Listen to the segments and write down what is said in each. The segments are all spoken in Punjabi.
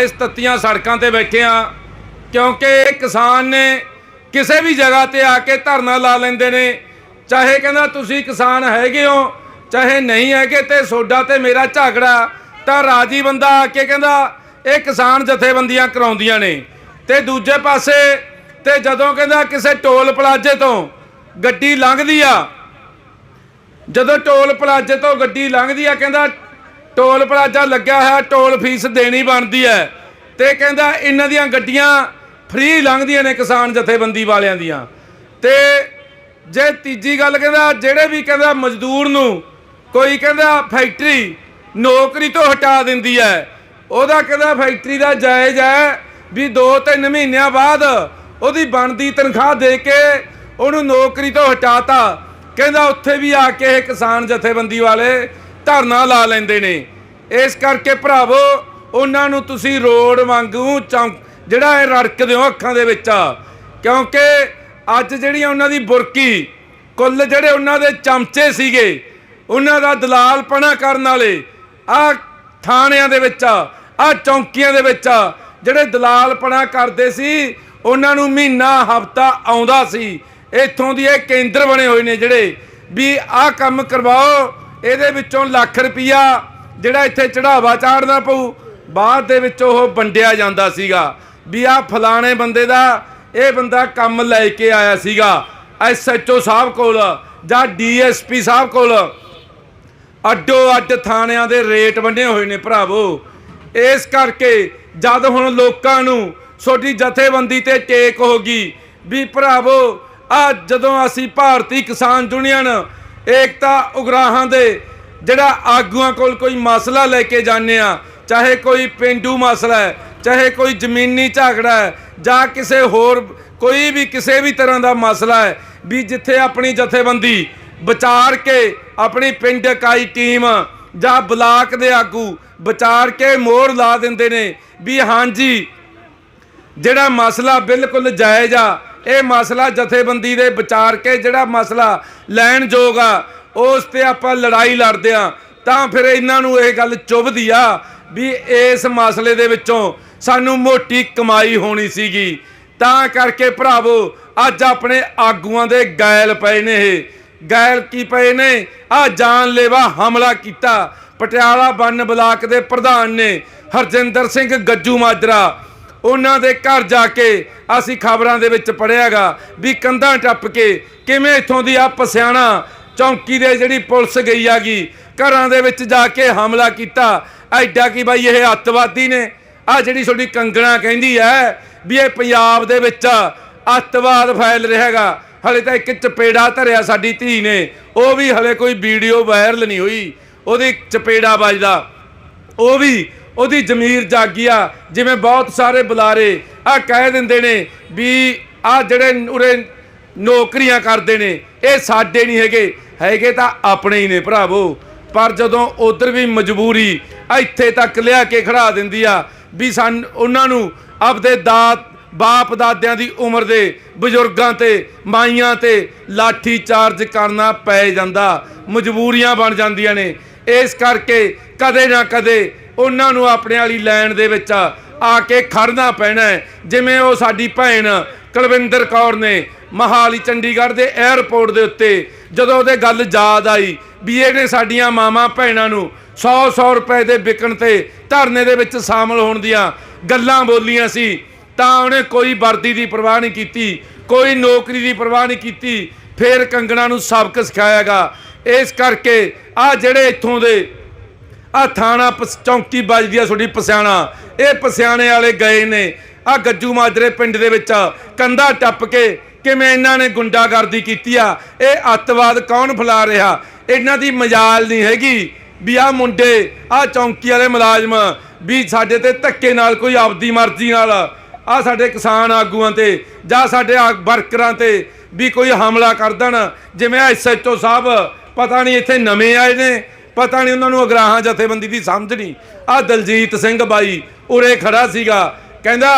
ਇਸ ਤੱਤੀਆਂ ਸੜਕਾਂ ਤੇ ਬੈਠੇ ਆ, ਕਿਉਂਕਿ ਇਹ ਕਿਸਾਨ ਨੇ ਕਿਸੇ ਵੀ ਜਗ੍ਹਾ ਤੇ ਆ ਕੇ ਧਰਨਾ ਲਾ ਲੈਂਦੇ ਨੇ। ਚਾਹੇ ਕਹਿੰਦਾ ਤੁਸੀਂ ਕਿਸਾਨ ਹੈਗੇ ਹੋ, ਚਾਹੇ ਨਹੀਂ ਹੈਗੇ ਤੇ ਸੋਡਾ ਤੇ ਮੇਰਾ ਝਗੜਾ, ਤਾਂ ਰਾਜੀ ਬੰਦਾ ਆ ਕੇ ਕਹਿੰਦਾ ਇਹ ਕਿਸਾਨ ਜਥੇਬੰਦੀਆਂ ਕਰਾਉਂਦੀਆਂ ਨੇ। ਤੇ ਦੂਜੇ ਪਾਸੇ ਤੇ ਜਦੋਂ ਕਹਿੰਦਾ ਕਿਸੇ ਟੋਲ ਪਲਾਜ਼ੇ ਤੋਂ ਗੱਡੀ ਲੰਘਦੀ ਆ, ਜਦੋਂ ਟੋਲ ਪਲਾਜ਼ੇ ਤੋਂ ਗੱਡੀ ਲੰਘਦੀ ਆ, ਕਹਿੰਦਾ ਟੋਲ ਪਲਾਜ਼ਾ ਲੱਗਿਆ ਹੋਇਆ, ਟੋਲ ਫੀਸ ਦੇਣੀ ਬਣਦੀ ਹੈ। ਤੇ ਕਹਿੰਦਾ ਇਹਨਾਂ ਦੀਆਂ ਗੱਡੀਆਂ ਫ੍ਰੀ ਲੰਘਦੀਆਂ ਨੇ ਕਿਸਾਨ ਜਥੇਬੰਦੀ ਵਾਲਿਆਂ ਦੀਆਂ। ਤੇ ਜੇ ਤੀਜੀ ਗੱਲ ਕਹਿੰਦਾ, ਜਿਹੜੇ ਵੀ ਕਹਿੰਦਾ ਮਜ਼ਦੂਰ ਨੂੰ ਕੋਈ ਕਹਿੰਦਾ ਫੈਕਟਰੀ ਨੌਕਰੀ ਤੋਂ ਹਟਾ ਦਿੰਦੀ ਹੈ, ਉਹਦਾ ਕਹਿੰਦਾ ਫੈਕਟਰੀ ਦਾ ਜਾਇਜ਼ ਹੈ ਵੀ 2-3 ਮਹੀਨਿਆਂ ਬਾਅਦ ਉਹਦੀ ਬਣਦੀ ਤਨਖਾਹ ਦੇ ਕੇ ਉਹਨੂੰ ਨੌਕਰੀ ਤੋਂ ਹਟਾਤਾ। ਕਹਿੰਦਾ ਉੱਥੇ ਵੀ ਆ ਕੇ ਇਹ ਕਿਸਾਨ ਜਥੇਬੰਦੀ ਵਾਲੇ ਧਰਨਾ ਲਾ ਲੈਂਦੇ ਨੇ। ਇਸ ਕਰਕੇ ਭਰਾਵੋ, ਉਹਨਾਂ ਨੂੰ ਤੁਸੀਂ ਰੋਡ ਵਾਂਗੂ ਚੌਂਕ, ਜਿਹੜਾ ਇਹ ਰੜਕਦੇ ਹੋ ਅੱਖਾਂ ਦੇ ਵਿੱਚ ਕਿਉਂਕਿ ਅੱਜ ਜਿਹੜੀ ਉਹਨਾਂ ਦੀ ਬੁਰਕੀ, ਕੁੱਲ ਜਿਹੜੇ ਉਹਨਾਂ ਦੇ ਚਮਚੇ ਸੀਗੇ, ਉਹਨਾਂ ਦਾ ਦਲਾਲਪਣਾ ਕਰਨ ਵਾਲੇ, ਆ ਥਾਣਿਆਂ ਦੇ ਵਿੱਚ ਆ ਚੌਂਕੀਆਂ ਦੇ ਵਿੱਚ ਜਿਹੜੇ ਦਲਾਲਪਣਾ ਕਰਦੇ ਸੀ, ਉਹਨਾਂ ਨੂੰ ਮਹੀਨਾ, ਹਫਤਾ ਆਉਂਦਾ ਸੀ। ਇੱਥੋਂ ਦੀ ਇਹ ਕੇਂਦਰ ਬਣੇ ਹੋਏ ਨੇ ਜਿਹੜੇ, ਵੀ ਆਹ ਕੰਮ ਕਰਵਾਓ ਇਹਦੇ ਵਿੱਚੋਂ ਲੱਖ ਰੁਪਈਆ ਜਿਹੜਾ ਇੱਥੇ ਚੜਾਵਾ ਚਾੜਨਾ ਪਊ, ਬਾਅਦ ਦੇ ਵਿੱਚ ਉਹ ਵੰਡਿਆ ਜਾਂਦਾ ਸੀਗਾ। ਵੀ ਆਹ ਫਲਾਣੇ ਬੰਦੇ ਦਾ ਇਹ ਬੰਦਾ ਕੰਮ ਲੈ ਕੇ ਆਇਆ ਸੀਗਾ ਐਸਐਚਓ ਸਾਹਿਬ ਕੋਲ ਜਾਂ ਡੀਐਸਪੀ ਸਾਹਿਬ ਕੋਲ। ਅੱਡੋ ਅੱਡ ਥਾਣਿਆਂ ਦੇ ਰੇਟ ਵੰਡੇ ਹੋਏ ਨੇ ਭਰਾਵੋ। ਇਸ ਕਰਕੇ ਜਦ ਹੁਣ ਲੋਕਾਂ ਨੂੰ ਛੋਟੀ ਜਥੇਬੰਦੀ ਤੇ ਟੇਕ ਹੋ ਗਈ, ਵੀ ਭਰਾਵੋ ਆ ਜਦੋਂ ਅਸੀਂ ਭਾਰਤੀ ਕਿਸਾਨ ਯੂਨੀਅਨ ਏਕਤਾ ਉਗਰਾਹਾਂ ਦੇ ਜਿਹੜਾ ਆਗੂਆਂ ਕੋਲ ਕੋਈ ਮਸਲਾ ਲੈ ਕੇ ਜਾਂਦੇ ਆ, ਚਾਹੇ ਕੋਈ ਪਿੰਡੂ ਮਸਲਾ ਹੈ, ਚਾਹੇ ਕੋਈ ਜ਼ਮੀਨੀ ਝਗੜਾ ਹੈ, ਜਾਂ ਕਿਸੇ ਹੋਰ ਕੋਈ ਵੀ ਕਿਸੇ ਵੀ ਤਰ੍ਹਾਂ ਦਾ ਮਸਲਾ ਹੈ, ਵੀ ਜਿੱਥੇ ਆਪਣੀ ਜਥੇਬੰਦੀ ਵਿਚਾਰ ਕੇ ਆਪਣੀ ਪਿੰਡ ਇਕਾਈ ਟੀਮ ਜਾਂ ਬਲਾਕ ਦੇ ਆਗੂ ਵਿਚਾਰ ਕੇ ਮੋਹਰ ਲਾ ਦਿੰਦੇ ਨੇ, ਵੀ ਹਾਂਜੀ, ਜਿਹੜਾ ਮਸਲਾ ਬਿਲਕੁਲ ਜਾਇਜ਼ ਆ ਇਹ ਮਸਲਾ ਜਥੇਬੰਦੀ ਦੇ ਵਿਚਾਰ ਕੇ ਜਿਹੜਾ ਮਸਲਾ ਲੈਣ ਯੋਗ ਆ, ਉਸ ਤੇ ਆਪਾਂ ਲੜਾਈ ਲੜਦੇ ਆ। ਤਾਂ ਫਿਰ ਇਹਨਾਂ ਨੂੰ ਇਹ ਗੱਲ ਚੁਭਦੀ ਆ ਵੀ ਇਸ ਮਸਲੇ ਦੇ ਵਿੱਚੋਂ ਸਾਨੂੰ ਮੋਟੀ ਕਮਾਈ ਹੋਣੀ ਸੀਗੀ। ਤਾਂ ਕਰਕੇ ਭਰਾਵੋ, ਅੱਜ ਆਪਣੇ ਆਗੂਆਂ ਦੇ ਗਾਇਲ ਪਏ ਨੇ ਇਹ। ਗਾਇਲ ਕੀ ਪਏ ਨੇ? ਆ ਜਾਨਲੇਵਾ ਹਮਲਾ ਕੀਤਾ। ਪਟਿਆਲਾ ਬੰਨ ਬਲਾਕ ਦੇ ਪ੍ਰਧਾਨ ਨੇ ਹਰਜਿੰਦਰ ਸਿੰਘ ਗੱਜੂ ਮਾਜਰਾ। ਉਹਨਾਂ ਦੇ ਘਰ ਜਾ ਕੇ ਅਸੀਂ ਖਬਰਾਂ ਦੇ ਵਿੱਚ ਪੜਿਆਗਾ ਵੀ ਕੰਧਾਂ ਟੱਪ ਕੇ ਕਿਵੇਂ ਇਥੋਂ ਦੀ ਆ ਪਸਿਆਣਾ ਚੌਂਕੀ ਦੇ ਜਿਹੜੀ ਪੁਲਿਸ ਗਈ ਆਗੀ, ਘਰਾਂ ਦੇ ਵਿੱਚ ਜਾ ਕੇ ਹਮਲਾ ਕੀਤਾ। ਐਡਾ ਕੀ ਬਾਈ ਇਹ ਅੱਤਵਾਦੀ ਨੇ? ਆ ਜਿਹੜੀ ਤੁਹਾਡੀ ਕੰਗਣਾ ਕਹਿੰਦੀ ਐ ਵੀ ਇਹ ਪੰਜਾਬ ਦੇ ਵਿੱਚ ਅੱਤਵਾਦ ਫੈਲ ਰਿਹਾ ਹੈਗਾ। ਹਲੇ ਤਾਂ ਇੱਕ ਚਪੇੜਾ ਧਰਿਆ ਸਾਡੀ ਧੀ ਨੇ। ਉਹ ਵੀ ਹਲੇ ਕੋਈ ਵੀਡੀਓ ਵਾਇਰਲ ਨਹੀਂ ਹੋਈ। ਉਹਦੀ ਚਪੇੜਾ ਵੱਜਦਾ ਉਹ ਵੀ ਉਹਦੀ ਜ਼ਮੀਰ ਜਾਗੀ ਆ ਜਿਵੇਂ ਬਹੁਤ ਸਾਰੇ ਬੁਲਾਰੇ ਆ ਕਹਿ ਦਿੰਦੇ ਨੇ ਵੀ ਆ ਜਿਹੜੇ ਉਰੇ ਨੌਕਰੀਆਂ ਕਰਦੇ ਨੇ, ਇਹ ਸਾਡੇ ਨਹੀਂ ਹੈਗੇ। ਹੈਗੇ ਤਾਂ ਆਪਣੇ ਹੀ ਨੇ ਭਰਾਵੋ। ਪਰ ਜਦੋਂ ਉਧਰ ਵੀ ਮਜਬੂਰੀ ਇੱਥੇ ਤੱਕ ਲਿਆ ਕੇ ਖੜਾ ਦਿੰਦੀ ਆ ਵੀ ਸਨ ਉਹਨਾਂ ਨੂੰ ਆਪਦੇ ਦਾਤ, ਬਾਪ ਦਾਦਿਆਂ ਦੀ ਉਮਰ ਦੇ ਬਜ਼ੁਰਗਾਂ ਤੇ, ਮਾਈਆਂ ਤੇ ਲਾਠੀ ਚਾਰਜ ਕਰਨਾ ਪੈ ਜਾਂਦਾ। ਮਜਬੂਰੀਆਂ ਬਣ ਜਾਂਦੀਆਂ ਨੇ। ਇਸ ਕਰਕੇ ਕਦੇ ਨਾ ਕਦੇ ਉਹਨਾਂ ਨੂੰ ਆਪਣੇ ਵਾਲੀ ਲਾਈਨ ਦੇ ਵਿੱਚ ਆ ਕੇ ਖੜਨਾ ਪੈਣਾ ਜਿਵੇਂ ਉਹ ਸਾਡੀ ਭੈਣ ਕੁਲਵਿੰਦਰ ਕੌਰ ਨੇ ਮਹਾਲੀ ਚੰਡੀਗੜ੍ਹ ਦੇ 에ਅਰਪੋਰਟ ਦੇ ਉੱਤੇ ਜਦੋਂ ਉਹਦੇ ਗੱਲ ਯਾਦ ਆਈ ਵੀ ਇਹਨੇ ਸਾਡੀਆਂ ਮਾਵਾਂ ਭੈਣਾਂ ਨੂੰ 100-100 ਰੁਪਏ ਦੇ ਵਿਕਣ ਤੇ ਧਰਨੇ ਦੇ ਵਿੱਚ ਸ਼ਾਮਲ ਹੋਣ ਦੀਆਂ ਗੱਲਾਂ ਬੋਲੀਆਂ ਸੀ, ਤਾਂ ਉਹਨੇ ਕੋਈ ਵਰਦੀ ਦੀ ਪਰਵਾਹ ਨਹੀਂ ਕੀਤੀ, ਕੋਈ ਨੌਕਰੀ ਦੀ ਪਰਵਾਹ ਨਹੀਂ ਕੀਤੀ, ਫੇਰ ਕੰਗਣਾ ਨੂੰ ਸਬਕ ਸਿਖਾਇਆਗਾ। ਇਸ ਕਰਕੇ ਆ ਜਿਹੜੇ ਇੱਥੋਂ ਦੇ ਆ ਥਾਣਾ ਪਸ- ਚੌਂਕੀ ਵੱਜਦੀ ਆ ਤੁਹਾਡੀ ਪਸਿਆਣਾ। ਇਹ ਪਸਿਆਣੇ ਵਾਲੇ ਗਏ ਨੇ। ਆ ਗੱਜੂ ਮਾਜਰੇ ਪਿੰਡ ਦੇ ਵਿੱਚ ਕੰਧਾ ਟੱਪ ਕੇ ਕਿਵੇਂ ਇਹਨਾਂ ਨੇ ਗੁੰਡਾਗਰਦੀ ਕੀਤੀ ਆ? ਇਹ ਅੱਤਵਾਦ ਕੌਣ ਫੈਲਾ ਰਿਹਾ? ਇਹਨਾਂ ਦੀ ਮਜਾਲ ਨਹੀਂ ਹੈਗੀ ਵੀ ਆ ਮੁੰਡੇ ਆ ਚੌਂਕੀ ਵਾਲੇ ਮੁਲਾਜ਼ਮ ਵੀ ਸਾਡੇ ਤੇ ਧੱਕੇ ਨਾਲ ਕੋਈ ਆਪਦੀ ਮਰਜ਼ੀ ਨਾਲ ਆ ਸਾਡੇ ਕਿਸਾਨ ਆਗੂਆਂ ਤੇ ਜਾਂ ਸਾਡੇ ਆ- ਵਰਕਰਾਂ ਤੇ ਵੀ ਕੋਈ ਹਮਲਾ ਕਰ ਦੇਣ। ਜਿਵੇਂ ਐਸਐਚਓ ਸਾਹਿਬ, ਪਤਾ ਨਹੀਂ ਇੱਥੇ ਨਵੇਂ ਆਏ ਨੇ। ਪਤਾ ਨਹੀਂ ਉਹਨਾਂ ਨੂੰ ਅਗਰਾਹਾਂ ਜਥੇਬੰਦੀ ਦੀ ਸਮਝ ਨਹੀਂ। ਆ ਦਲਜੀਤ ਸਿੰਘ ਬਾਈ ਉਰੇ ਖੜਾ ਸੀਗਾ। ਕਹਿੰਦਾ,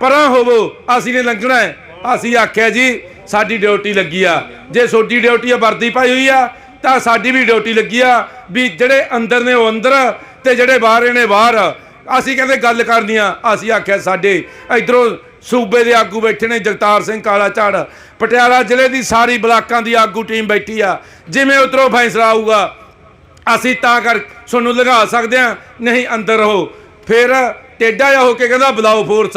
ਪਰਾਂ ਹੋਵੋ, ਅਸੀਂ ਨੇ ਲੰਘਣਾ ਹੈ। ਅਸੀਂ ਆਖਿਆ ਜੀ, ਸਾਡੀ ਡਿਊਟੀ ਲੱਗੀ ਆ। ਜੇ ਤੁਹਾਡੀ ਡਿਊਟੀ ਆ, ਵਰਦੀ ਪਾਈ ਹੋਈ ਆ, ਤਾਂ ਸਾਡੀ ਵੀ ਡਿਊਟੀ ਲੱਗੀ ਆ ਵੀ ਜਿਹੜੇ ਅੰਦਰ ਨੇ ਉਹ ਅੰਦਰ ਤੇ ਜਿਹੜੇ ਬਾਹਰ ਨੇ ਬਾਹਰ। ਅਸੀਂ ਕਹਿੰਦੇ, ਗੱਲ ਕਰਨੀ ਆ। ਅਸੀਂ ਆਖਿਆ, ਸਾਡੇ ਇਧਰੋਂ ਸੂਬੇ ਦੇ ਆਗੂ ਬੈਠੇ ਨੇ, ਜਗਤਾਰ ਸਿੰਘ ਕਾਲਾ ਝਾੜ ਪਟਿਆਲਾ ਜ਼ਿਲ੍ਹੇ ਦੀ ਸਾਰੀ ਬਲਾਕਾਂ ਦੀ ਆਗੂ ਟੀਮ ਬੈਠੀ ਆ। ਜਿਵੇਂ ਉਧਰੋਂ ਫੈਸਲਾ ਆਊਗਾ ਅਸੀਂ ਤਾਂ ਕਰ ਤੁਹਾਨੂੰ ਲਗਾ ਸਕਦੇ ਆ ਨਹੀਂ ਅੰਦਰ ਰਹੋ। ਫਿਰ ਟੇਡਾ ਜਿਹਾ ਹੋ ਕੇ ਕਹਿੰਦਾ, ਬੁਲਾਓ ਫੋਰਸ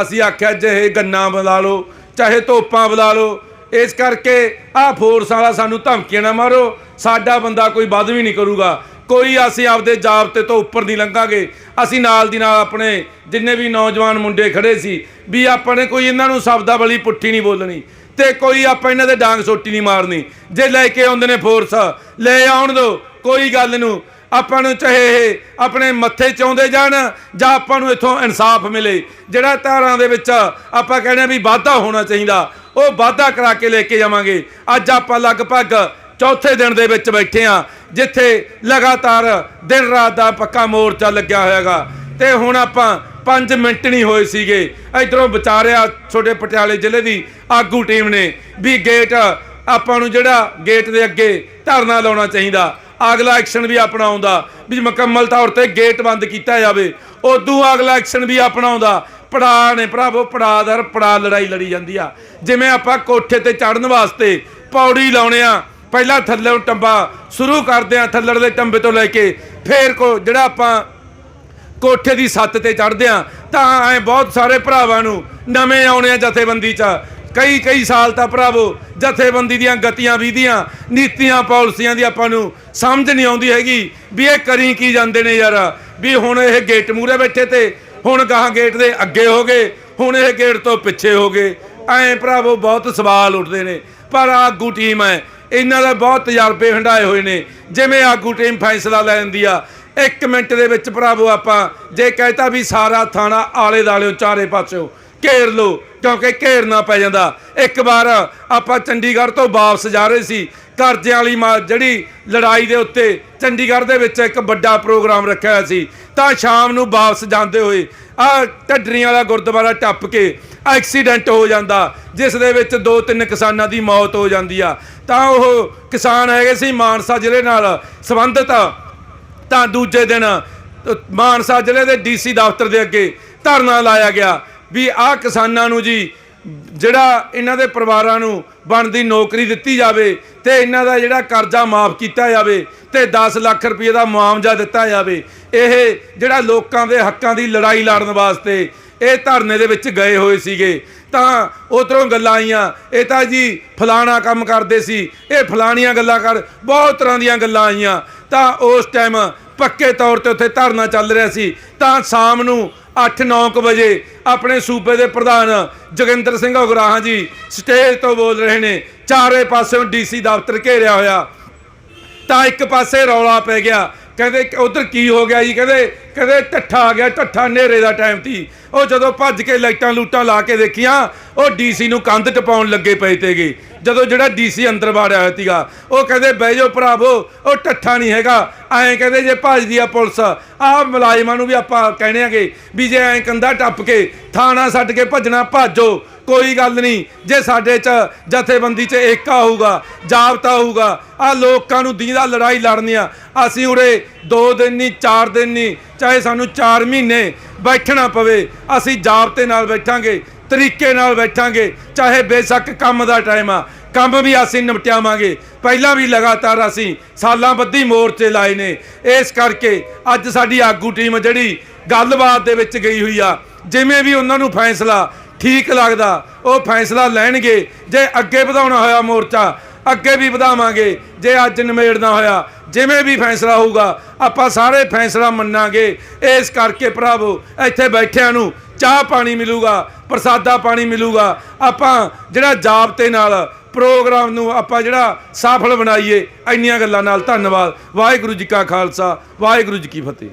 ਅਸੀਂ ਆਖਿਆ, ਜਿਹੇ ਗੰਨਾ ਬੁਲਾ ਲਓ, ਚਾਹੇ ਤੋਪਾਂ ਬੁਲਾ ਲਓ। ਇਸ ਕਰਕੇ ਆਹ ਫੋਰਸ ਵਾਲਾ ਸਾਨੂੰ ਧਮਕੀਆਂ ਨਾ ਮਾਰੋ। ਸਾਡਾ ਬੰਦਾ ਕੋਈ ਵੱਧ ਵੀ ਨਹੀਂ ਕਰੂਗਾ। ਕੋਈ ਅਸੀਂ ਆਪਦੇ ਜਾਬਤੇ ਤੋਂ ਉੱਪਰ ਨਹੀਂ ਲੰਘਾਂਗੇ। ਅਸੀਂ ਨਾਲ ਦੀ ਨਾਲ ਆਪਣੇ ਜਿੰਨੇ ਵੀ ਨੌਜਵਾਨ ਮੁੰਡੇ ਖੜੇ ਸੀ, ਵੀ ਆਪਾਂ ਨੇ ਕੋਈ ਇਹਨਾਂ ਨੂੰ ਸ਼ਬਦਾਂ ਵਾਲੀ ਪੁੱਠੀ ਨਹੀਂ ਬੋਲਣੀ ਤੇ ਕੋਈ ਆਪਾਂ ਇਹਨਾਂ ਦੇ ਡਾਂਗ ਸੋਟੀ ਨਹੀਂ ਮਾਰਨੀ। ਜੇ ਲੈ ਕੇ ਆਉਂਦੇ ਨੇ ਫੋਰਸ ਲੈ ਆਉਣ ਦਿਓ ਕੋਈ ਗੱਲ ਨੂੰ ਆਪਾਂ ਨੂੰ ਚਾਹੇ ਇਹ ਆਪਣੇ ਮੱਥੇ ਚਾਉਂਦੇ ਜਾਣ ਜਾਂ ਆਪਾਂ ਨੂੰ ਇੱਥੋਂ ਇਨਸਾਫ ਮਿਲੇ, ਜਿਹੜਾ ਧਾਰਾਂ ਦੇ ਵਿੱਚ ਆਪਾਂ ਕਹਿੰਦੇ ਆ ਵੀ ਵਾਧਾ ਹੋਣਾ ਚਾਹੀਦਾ, ਉਹ ਵਾਧਾ ਕਰਾ ਕੇ ਲੈ ਕੇ ਜਾਵਾਂਗੇ। ਅੱਜ ਆਪਾਂ ਲਗਭਗ ਚੌਥੇ ਦਿਨ ਦੇ ਵਿੱਚ ਬੈਠੇ ਆ ਜਿੱਥੇ ਲਗਾਤਾਰ ਦਿਨ ਰਾਤ ਦਾ ਪੱਕਾ ਮੋਰਚਾ ਲੱਗਿਆ ਹੋਇਆਗਾ। ਤੇ ਹੁਣ ਆਪਾਂ 5 ਮਿੰਟ ਨਹੀਂ ਹੋਏ ਸੀਗੇ, ਇਧਰੋਂ ਵਿਚਾਰਿਆ ਛੋਟੇ ਪਟਿਆਲੇ ਜ਼ਿਲ੍ਹੇ ਦੀ ਆਗੂ ਟੀਮ ਨੇ ਵੀ ਗੇਟ ਆਪਾਂ ਨੂੰ ਜਿਹੜਾ ਗੇਟ ਦੇ ਅੱਗੇ ਧਰਨਾ ਲਾਉਣਾ ਚਾਹੀਦਾ। ਅਗਲਾ ਐਕਸ਼ਨ ਵੀ ਆਪਣਾ ਆਉਂਦਾ ਵੀ ਮੁਕੰਮਲ ਤੌਰ ਤੇ ਗੇਟ ਬੰਦ ਕੀਤਾ ਜਾਵੇ। ਉਦੋਂ ਅਗਲਾ ਐਕਸ਼ਨ ਵੀ ਆਪਣਾ ਆਉਂਦਾ ਪੜਾ ਨੇ ਭਰਾਵੋ ਪੜਾ ਦਰ ਪੜਾ ਲੜਾਈ ਲੜੀ ਜਾਂਦੀ ਆ। ਜਿਵੇਂ ਆਪਾਂ ਕੋਠੇ ਤੇ ਚੜਨ ਵਾਸਤੇ ਪੌੜੀ ਲਾਉਣੇ ਆ, ਪਹਿਲਾਂ ਥੱਲੇ ਟੰਬਾ ਸ਼ੁਰੂ ਕਰਦੇ ਆ, ਥੱਲੜ ਦੇ ਟੰਬੇ ਤੋਂ ਲੈ ਕੇ ਫੇਰ ਕੋ ਜਿਹੜਾ ਆਪਾਂ ਕੋਠੇ ਦੀ ਛੱਤ ਤੇ ਚੜਦੇ ਆ, ਤਾਂ ਐ ਬਹੁਤ ਸਾਰੇ ਭਰਾਵਾਂ ਨੂੰ ਨਵੇਂ ਆਉਣੇ ਆ ਜਥੇਬੰਦੀ 'ਚ। ਕਈ ਕਈ ਸਾਲ ਤਾਂ ਭਰਾਵੋ, ਜਥੇਬੰਦੀ ਦੀਆਂ ਗਤੀਆਂ, ਵਿਧੀਆਂ, ਨੀਤੀਆਂ, ਪਾਲਿਸੀਆਂ ਦੀ ਆਪਾਂ ਨੂੰ ਸਮਝ ਨਹੀਂ ਆਉਂਦੀ ਹੈਗੀ ਵੀ ਇਹ ਕਰੀ ਕੀ ਜਾਂਦੇ ਨੇ ਯਾਰ। ਵੀ ਹੁਣ ਇਹ ਗੇਟ ਮੂਰੇ ਬੈਠੇ ਤੇ ਹੁਣ ਗਾਹਾਂ ਗੇਟ ਦੇ ਅੱਗੇ ਹੋ ਗਏ, ਹੁਣ ਇਹ ਗੇਟ ਤੋਂ ਪਿੱਛੇ ਹੋ ਗਏ। ਐਂ ਭਰਾਵੋ ਬਹੁਤ ਸਵਾਲ ਉੱਠਦੇ ਨੇ, ਪਰ ਆਗੂ ਟੀਮ ਹੈ, ਇਹਨਾਂ ਦਾ ਬਹੁਤ ਤਜਰਬੇ ਹੰਡਾਏ ਹੋਏ ਨੇ। ਜਿਵੇਂ ਆਗੂ ਟੀਮ ਫੈਸਲਾ ਲੈ ਲੈਂਦੀ ਆ, ਇੱਕ ਮਿੰਟ ਦੇ ਵਿੱਚ ਭਰਾਵੋ ਆਪਾਂ ਜੇ ਕਹਿਤਾ ਵੀ ਸਾਰਾ ਥਾਣਾ ਆਲੇ ਦਾਲਿਓ ਚਾਰੇ ਪਾਸਿਓਂ ਘੇਰ ਲਓ ਕਿਉਂਕਿ ਘੇਰਨਾ ਪੈ ਜਾਂਦਾ। ਇੱਕ ਵਾਰ ਆਪਾਂ ਚੰਡੀਗੜ੍ਹ ਤੋਂ ਵਾਪਸ ਜਾ ਰਹੇ ਸੀ। ਕਰਜ਼ਿਆਂ ਵਾਲੀ ਮਾ- ਜਿਹੜੀ ਲੜਾਈ ਦੇ ਉੱਤੇ ਚੰਡੀਗੜ੍ਹ ਦੇ ਵਿੱਚ ਇੱਕ ਵੱਡਾ ਪ੍ਰੋਗਰਾਮ ਰੱਖਿਆ ਹੋਇਆ ਸੀ। ਤਾਂ ਸ਼ਾਮ ਨੂੰ ਵਾਪਸ ਜਾਂਦੇ ਹੋਏ ਆ ਢੱਡਰੀਆਂ ਵਾਲਾ ਗੁਰਦੁਆਰਾ ਟੱਪ ਕੇ ਐਕਸੀਡੈਂਟ ਹੋ ਜਾਂਦਾ, ਜਿਸ ਦੇ ਵਿੱਚ ਦੋ ਤਿੰਨ ਕਿਸਾਨਾਂ ਦੀ ਮੌਤ ਹੋ ਜਾਂਦੀ ਆ। ਤਾਂ ਉਹ ਕਿਸਾਨ ਹੈਗੇ ਸੀ ਮਾਨਸਾ ਜ਼ਿਲ੍ਹੇ ਨਾਲ ਸੰਬੰਧਿਤ। ਤਾਂ ਦੂਜੇ ਦਿਨ ਮਾਨਸਾ ਜ਼ਿਲ੍ਹੇ ਦੇ ਡੀਸੀ ਦਫ਼ਤਰ ਦੇ ਅੱਗੇ ਧਰਨਾ ਲਾਇਆ ਗਿਆ। ਵੀ ਆਹ ਕਿਸਾਨਾਂ ਨੂੰ ਜੀ, ਜਿਹੜਾ ਇਹਨਾਂ ਦੇ ਪਰਿਵਾਰਾਂ ਨੂੰ ਬਣਦੀ ਨੌਕਰੀ ਦਿੱਤੀ ਜਾਵੇ ਤੇ ਇਹਨਾਂ ਦਾ ਜਿਹੜਾ ਕਰਜ਼ਾ ਮਾਫ ਕੀਤਾ ਜਾਵੇ ਤੇ 10 ਲੱਖ ਰੁਪਏ ਦਾ ਮੁਆਵਜ਼ਾ ਦਿੱਤਾ ਜਾਵੇ, ਇਹ ਜਿਹੜਾ ਲੋਕਾਂ ਦੇ ਹੱਕਾਂ ਦੀ ਲੜਾਈ ਲੜਨ ਵਾਸਤੇ ਇਹ ਧਰਨੇ ਦੇ ਵਿੱਚ ਗਏ ਹੋਏ ਸੀਗੇ। ਤਾਂ ਉਧਰੋਂ ਗੱਲਾਂ ਆਈਆਂ, ਇਹ ਤਾਂ ਜੀ ਫਲਾਣਾ ਕੰਮ ਕਰਦੇ ਸੀ, ਇਹ ਫਲਾਣੀਆਂ ਗੱਲਾਂ ਕਰ, ਬਹੁਤ ਤਰ੍ਹਾਂ ਦੀਆਂ ਗੱਲਾਂ ਆਈਆਂ। ਤਾਂ ਉਸ ਟਾਈਮ ਪੱਕੇ ਤੌਰ ਤੇ ਉੱਥੇ ਧਰਨਾ ਚੱਲ ਰਿਹਾ ਸੀ, ਤਾਂ ਸ਼ਾਮ ਨੂੰ 8-9 ਵਜੇ ਆਪਣੇ ਸੂਬੇ ਦੇ ਪ੍ਰਧਾਨ ਜੋਗਿੰਦਰ ਸਿੰਘ ਉਗਰਾਹਾਂ ਜੀ ਸਟੇਜ ਤੋਂ ਬੋਲ ਰਹੇ ਨੇ, ਚਾਰੇ ਪਾਸਿਓਂ ਡੀਸੀ ਦਫ਼ਤਰ ਘੇਰਿਆ ਹੋਇਆ। ਤਾਂ ਇੱਕ ਪਾਸੇ ਰੌਲਾ ਪੈ ਗਿਆ ਕਹਿੰਦੇ ਉਧਰ ਕੀ ਹੋ ਗਿਆ ਜੀ? ਕਹਿੰਦੇ ਕਹਿੰਦੇ ਠੱਠਾ ਆ ਗਿਆ ਠੱਠਾ ਹਨੇਰੇ ਦਾ ਟਾਈਮ ਸੀ। ਉਹ ਜਦੋਂ ਭੱਜ ਕੇ ਲਾਈਟਾਂ ਲੂਟਾਂ ਲਾ ਕੇ ਦੇਖੀਆਂ, ਉਹ ਡੀਸੀ ਨੂੰ ਕੰਧ ਟਪਾਉਣ ਲੱਗੇ ਪਏ ਤੇਗੇ ਜਦੋਂ ਜਿਹੜਾ ਡੀਸੀ ਅੰਦਰ ਵਾੜਿਆ ਹੋਇਆ ਸੀਗਾ, ਉਹ ਕਹਿੰਦੇ, ਬਹਿ ਜਾਓ ਭਰਾਵੋ, ਉਹ ਠੱਠਾ ਨਹੀਂ ਹੈਗਾ। ਐਂ ਕਹਿੰਦੇ, ਜੇ ਭੱਜਦੀ ਆ ਪੁਲਿਸ ਆਹ ਮੁਲਾਜ਼ਮਾਂ ਨੂੰ ਵੀ ਆਪਾਂ ਕਹਿਣੇ ਆਗੇ ਵੀ ਜੇ ਐਂ ਕੰਧਾ ਟੱਪ ਕੇ ਥਾਣਾ ਛੱਡ ਕੇ ਭੱਜਣਾ, ਭਾਜੋ। ਕੋਈ ਗੱਲ ਨਹੀਂ। ਜੇ ਸਾਡੇ ਚ ਜਥੇਬੰਦੀ ਚ ਏਕਾ ਹੋਊਗਾ, ਜਾਬਤਾ ਹੋਊਗਾ, ਆ ਲੋਕਾਂ ਨੂੰ ਦੀਦਾ ਲੜਾਈ ਲੜਨੀ ਆ। ਅਸੀਂ ਉਰੇ 2 ਦਿਨ ਨਹੀਂ 4 ਦਿਨ ਨਹੀਂ, ਚਾਹੇ ਸਾਨੂੰ 4 ਮਹੀਨੇ ਬੈਠਣਾ ਪਵੇ, ਅਸੀਂ ਜਾਬਤੇ ਨਾਲ ਬੈਠਾਂਗੇ, ਤਰੀਕੇ ਨਾਲ ਬੈਠਾਂਗੇ, ਚਾਹੇ ਬੇਸ਼ੱਕ ਕੰਮ ਦਾ ਟਾਈਮ ਆ। ਕੰਮ ਵੀ ਅਸੀਂ ਨਿਪਟਾਵਾਂਗੇ ਪਹਿਲਾਂ ਵੀ ਲਗਾਤਾਰ ਅਸੀਂ ਸਾਲਾਂ ਬੱਧੀ ਮੋਰਚੇ ਲਾਏ ਨੇ। ਇਸ ਕਰਕੇ ਅੱਜ ਸਾਡੀ ਆਗੂ ਟੀਮ ਜਿਹੜੀ ਗੱਲਬਾਤ ਦੇ ਵਿੱਚ ਗਈ ਹੋਈ ਆ, ਜਿਵੇਂ ਵੀ ਉਹਨਾਂ ਨੂੰ ਫੈਸਲਾ ਠੀਕ ਲੱਗਦਾ, ਉਹ ਫੈਸਲਾ ਲੈਣਗੇ, ਜੇ ਅੱਗੇ ਵਧਾਉਣਾ ਹੋਇਆ ਮੋਰਚਾ, ਅੱਗੇ ਵੀ ਵਧਾਵਾਂਗੇ, ਜੇ ਅੱਜ ਨਿਮੇੜਨਾ ਹੋਇਆ, ਜਿਵੇਂ ਵੀ ਫੈਸਲਾ ਹੋਊਗਾ, ਆਪਾਂ ਸਾਰੇ ਫੈਸਲਾ ਮੰਨਾਂਗੇ। ਇਸ ਕਰਕੇ ਭਰਾਵੋ, ਇੱਥੇ ਬੈਠਿਆਂ ਨੂੰ ਚਾਹ ਪਾਣੀ ਮਿਲੂਗਾ, ਪ੍ਰਸਾਦਾ ਪਾਣੀ ਮਿਲੂਗਾ। ਆਪਾਂ ਜਿਹੜਾ ਜਾਬਤੇ ਨਾਲ ਪ੍ਰੋਗਰਾਮ ਨੂੰ ਆਪਾਂ ਜਿਹੜਾ ਸਫਲ ਬਣਾਈਏ, ਇੰਨੀਆਂ ਗੱਲਾਂ ਨਾਲ ਧੰਨਵਾਦ। ਵਾਹਿਗੁਰੂ ਜੀ ਕਾ ਖਾਲਸਾ, ਵਾਹਿਗੁਰੂ ਜੀ ਕੀ ਫਤਿਹ।